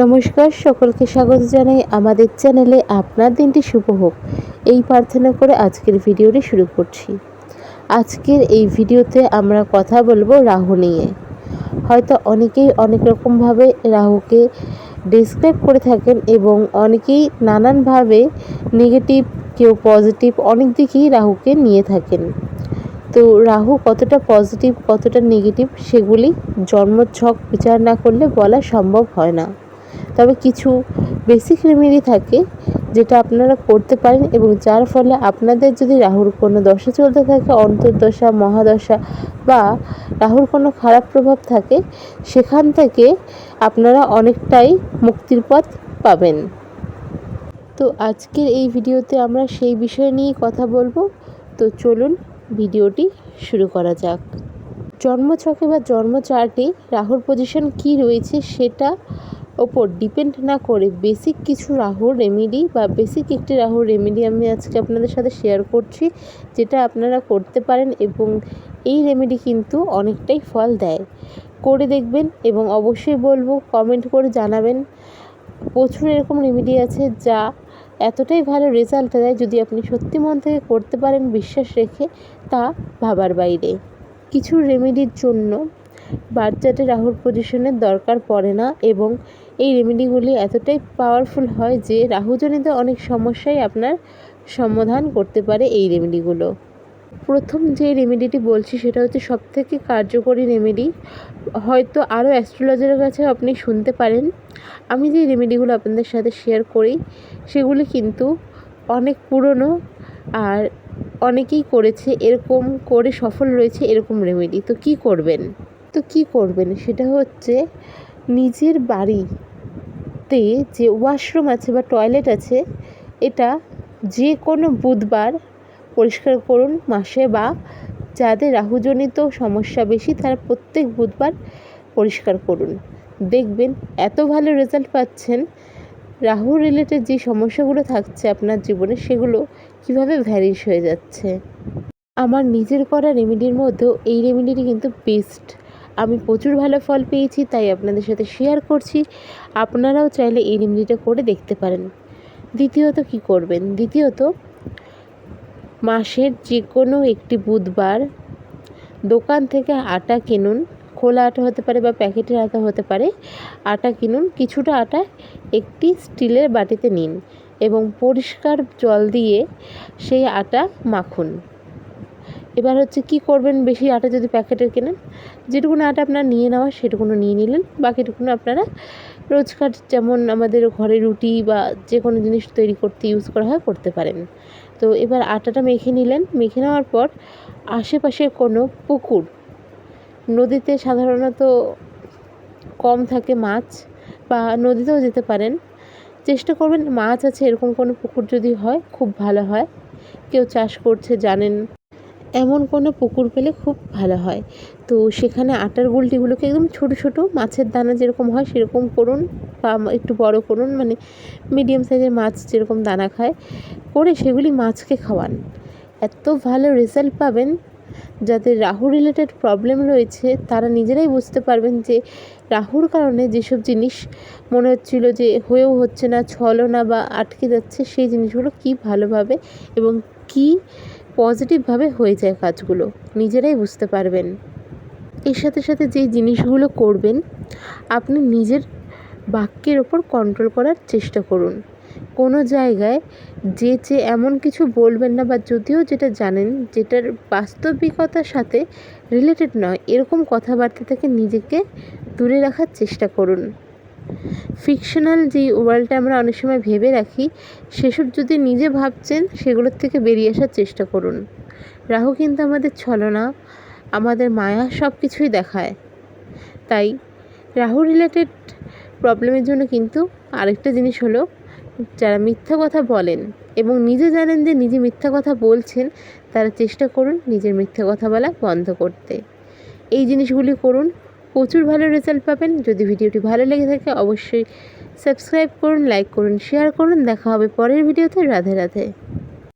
নমস্কার, সকলকে স্বাগত জানাই আমাদের চ্যানেলে। আপনার দিনটি শুভ হোক। এই প্রার্থনা করে আজকের ভিডিওটি শুরু করছি। আজকের এই ভিডিওতে আমরা কথা বলব রাহু নিয়ে। হয়তো অনেকেই অনেক রকমভাবে রাহুকে ডিসক্রাইব করে থাকেন এবং অনেকেই নানানভাবে নেগেটিভ কেউ পজিটিভ অনেক দিকেই রাহুকে নিয়ে থাকেন। তো রাহু কতটা পজিটিভ কতটা নেগেটিভ সেগুলি জন্মছক বিচার না করলে বলা সম্ভব হয় না। তবে কিছু বেসিক রেমেডি থাকে যেটা আপনারা করতে পারেন এবং যার ফলে আপনাদের যদি রাহুর কোনো দশা চলতে থাকে, অন্তর্দশা, মহাদশা বা রাহুর কোনো খারাপ প্রভাব থাকে, সেখান থেকে আপনারা অনেকটাই মুক্তির পথ পাবেন। তো আজকের এই ভিডিওতে আমরা সেই বিষয় নিয়েই কথা বলব। তো চলুন ভিডিওটি শুরু করা যাক। জন্মছকে বা জন্ম চার্টে রাহুর পজিশন কি রয়েছে সেটা ওপর ডিপেন্ড না করে বেসিক কিছু রাহুর রেমেডি বা বেসিক একটি রাহুর রেমেডি আমি আজকে আপনাদের সাথে শেয়ার করছি, যেটা আপনারা করতে পারেন এবং এই রেমেডি কিন্তু অনেকটাই ফল দেয়। করে দেখবেন এবং অবশ্যই বলব কমেন্ট করে জানাবেন। প্রচুর এরকম রেমেডি আছে যা এতটাই ভালো রেজাল্ট দেয় যদি আপনি সত্যি মন থেকে করতে পারেন, বিশ্বাস রেখে তা ভাবার বাইরে। কিছু রেমেডির জন্য বাচ্চাটে রাহুর পজিশনের দরকার পড়ে না এবং এই রেমেডিগুলি এতটাই পাওয়ারফুল হয় যে রাহুজনিত অনেক সমস্যাই আপনার সমাধান করতে পারে এই রেমেডিগুলো প্রথম যে রেমেডিটি বলছি সেটা হচ্ছে সবথেকে কার্যকরী রেমেডি হয়তো আরও অ্যাস্ট্রোলজারের কাছে আপনি শুনতে পারেন। আমি যে রেমেডিগুলো আপনাদের সাথে শেয়ার করি, সেগুলি কিন্তু অনেক পুরনো আর অনেকেই করেছে, এরকম করে সফল রয়েছে এরকম রেমেডি তো কি করবেন? তো কি করবেন? সেটা হচ্ছে নিজের বাড়িতে যে ওয়াশরুম আছে বা টয়লেট আছে, এটা যে কোনো বুধবার পরিষ্কার করুন মাসে বা যাদের রাহুজনিত সমস্যা বেশি, তারা প্রত্যেক বুধবার পরিষ্কার করুন। দেখবেন এত ভালো রেজাল্ট পাচ্ছেন। রাহু রিলেটেড যে সমস্যাগুলো থাকছে আপনার জীবনে, সেগুলো কীভাবে ভ্যারিশ হয়ে যাচ্ছে? আমার নিজের করা রেমেডির মধ্যেও এই রেমেডিটি কিন্তু বেস্ট আমি প্রচুর ভালো ফল পেয়েছি, তাই আপনাদের সাথে শেয়ার করছি। আপনারাও চাইলে এই রেমেডিটা করে দেখতে পারেন। দ্বিতীয়ত কি করবেন? দ্বিতীয়ত, মাসের যে কোনো একটি বুধবার দোকান থেকে আটা কিনুন। খোলা আটা হতে পারে বা প্যাকেটের আটা হতে পারে। আটা কিনুন, কিছুটা আটা একটি স্টিলের বাটিতে নিন এবং পরিষ্কার জল দিয়ে সেই আটা মাখুন। এবার হচ্ছে কি করবেন, বেশি আটা যদি প্যাকেটের কেনেন, যেটুকুনো আটা আপনার নিয়ে নেওয়া সেটুকুনো নিয়ে নিলেন। বাকিটুকুনো আপনারা রোজকার যেমন আমাদের ঘরে রুটি বা যে কোনো জিনিস তৈরি করতে ইউজ করা হয় করতে পারেন। তো এবার আটাটা মেখে নিলেন। মেখে নেওয়ার পর আশেপাশে কোনো পুকুর, নদীতে সাধারণত কম থাকে মাছ বা নদীতেও যেতে পারেন। চেষ্টা করবেন মাছ আছে এরকম কোনো পুকুর যদি হয়, খুব ভালো হয়। কেউ চাষ করছে জানেন। এমন কোনো পুকুর পেলে খুব ভালো হয়। তো সেখানে আটার গুলটিগুলোকে একদম ছোট ছোট মাছের দানা যেরকম হয় সেরকম করুন বা একটু বড় করুন মানে মিডিয়াম সাইজের মাছ যেরকম দানা খায়, করে সেগুলি মাছকে খাওয়ান। এত ভালো রেজাল্ট পাবেন। যাদের রাহু রিলেটেড প্রবলেম রয়েছে, তারা নিজেরাই বুঝতে পারবেন যে রাহুর কারণে যেসব জিনিস মনে হচ্ছিল যে হয়েও হচ্ছে না ছলো না বা আটকে যাচ্ছে, সেই জিনিসগুলো কী ভালোভাবে এবং কী পজিটিভভাবে হয়ে যায় কাজগুলো। নিজেরাই বুঝতে পারবেন। এর সাথে সাথে যেই জিনিসগুলো করবেন, আপনি নিজের বাক্যের ওপর কন্ট্রোল করার চেষ্টা করুন। কোনো জায়গায় যে যে এমন কিছু বলবেন না বা যদিও যেটা জানেন, যেটার বাস্তবিকতার সাথে রিলেটেড নয়, এরকম কথাবার্তা থেকে নিজেকে দূরে রাখার চেষ্টা করুন। ফিকশনাল যেই ওয়ার্ল্ডটা আমরা অনেক সময় ভেবে রাখি, সেসব যদি নিজে ভাবছেন, সেগুলোর থেকে বেরিয়ে আসার চেষ্টা করুন। রাহু কিন্তু আমাদের ছলনা, আমাদের মায়া সব কিছুই দেখায়। তাই রাহু রিলেটেড প্রবলেমের জন্য কিন্তু আরেকটা জিনিস হলো, যারা মিথ্যা কথা বলেন এবং নিজে জানেন যে নিজে মিথ্যা কথা বলছেন, তারা চেষ্টা করুন নিজের মিথ্যা কথা বলা বন্ধ করতে। এই জিনিসগুলি করুন প্রচুর ভালো রেজাল্ট পাবেন। যদি ভিডিওটি ভালো লেগে থাকে, অবশ্যই সাবস্ক্রাইব করুন লাইক করুন শেয়ার করুন। দেখা হবে পরের ভিডিওতে। রাধে রাধে।